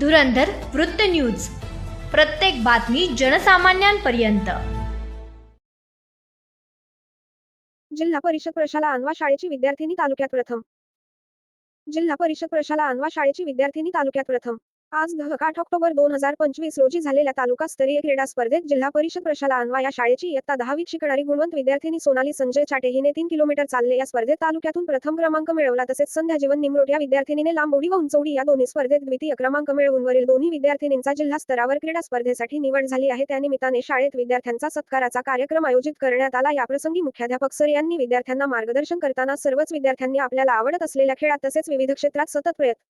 धुरंधर वृत्त न्यूज. प्रत्येक बातमी जनसामान्यांपर्यंत. जिल्हा परिषद प्रशाला अनवा शाळेची विद्यार्थिनी तालुक्यात प्रथम. जिल्हा परिषद प्रशाला अनवा शाळेची विद्यार्थिनी तालुक्यात प्रथम. आज आठ ऑक्टोबर दोन हजार पंचवीस रोजी झालेल्या तालुकास्तरीय क्रीडा स्पर्धेत जिल्हा परिषद प्रशाला अनवा या शाळेची इयत्ता दहावीत शिकणारी गुणवंत विद्यार्थिनी सोनाली संजय चाटे हिने तीन किलोमीटर चालले या स्पर्धेत तालुक्यातून प्रथम क्रमांक मिळवला तसेच संध्या जीवन निमरोट या विद्यार्थिनीने लांब उडी व उंचवडी या दोन्ही स्पर्धेत द्वितीय क्रमांक मिळवून वरील दोन्ही विद्यार्थिनींचा जिल्हा स्तरावर क्रीडा स्पर्धेसाठी निवड झाली आहे. त्यानिमित्ताने शाळेत विद्यार्थ्यांचा सत्काराचा कार्यक्रम आयोजित करण्यात आला. याप्रसंगी मुख्याध्यापक सर यांनी विद्यार्थ्यांना मार्गदर्शन करताना सर्वच विद्यार्थ्यांनी आपल्याला आवडत असलेल्या खेळात तसेच विविध क्षेत्रात सतत प्रयत्न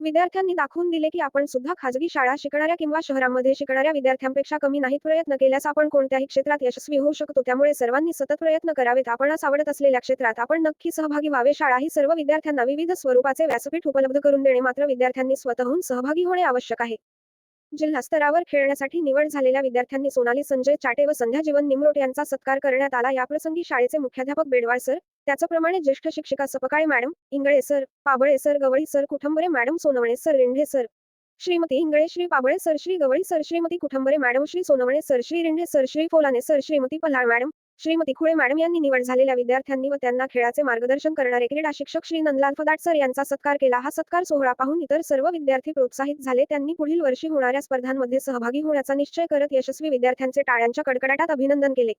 विद्यार्थ्यांनी दाखवून दिले की आपण सुद्धा खाजगी शाळा शिकणाऱ्या किंवा शहरांमध्ये शिकणाऱ्या विद्यार्थ्यांपेक्षा कमी नाहीत प्रयत्न केल्यास आपण कोणत्याही क्षेत्रात यशस्वी होऊ शकतो. त्यामुळे सर्वांनी सतत प्रयत्न करावेत. आपणास आवडत असलेल्या क्षेत्रात आपण नक्की सहभागी व्हावे. शाळा ही सर्व विद्यार्थ्यांना विविध स्वरूपाचे व्यासपीठ उपलब्ध करून देणे. मात्र विद्यार्थ्यांनी स्वतःहून सहभागी होणे आवश्यक आहे. जिल्हा स्तरावर खेळण्यासाठी निवड झालेल्या विद्यार्थ्यांनी सोनाली संजय चाटे व संध्या जीवन निमरोट यांचा सत्कार करण्यात आला. याप्रसंगी शाळेचे मुख्याध्यापक बेडवाळ सर त्याचप्रमाणे ज्येष्ठ शिक्षिका Sapkale madam Ingale sir Pabale sir Gawali sir Kuthambare madam Sonawane sir Rindhe sir. Shrimati Ingale Shri Pabale sir Shri Gawali sir Shrimati Kuthambare madam Shri Sonawane sir Shri Rindhe sir Shri Folane sir Shrimati Palhal madam Shrimati Khule madam यांनी निवड झालेल्या विद्यार्थ्यांनी व त्यांना खेळाचे मार्गदर्शन करणारे क्रीडा शिक्षक श्री नंदलाल फदाट सर यांचा सत्कार केला. हा सत्कार सोहळा पाहून इतर सर्व विद्यार्थी प्रोत्साहित झाले. त्यांनी पुढील वर्षी होणाऱ्या स्पर्धांमध्ये सहभागी होण्याचा निश्चय करत यशस्वी विद्यार्थ्यांचे टाळ्यांच्या कडकडाटात अभिनंदन केले.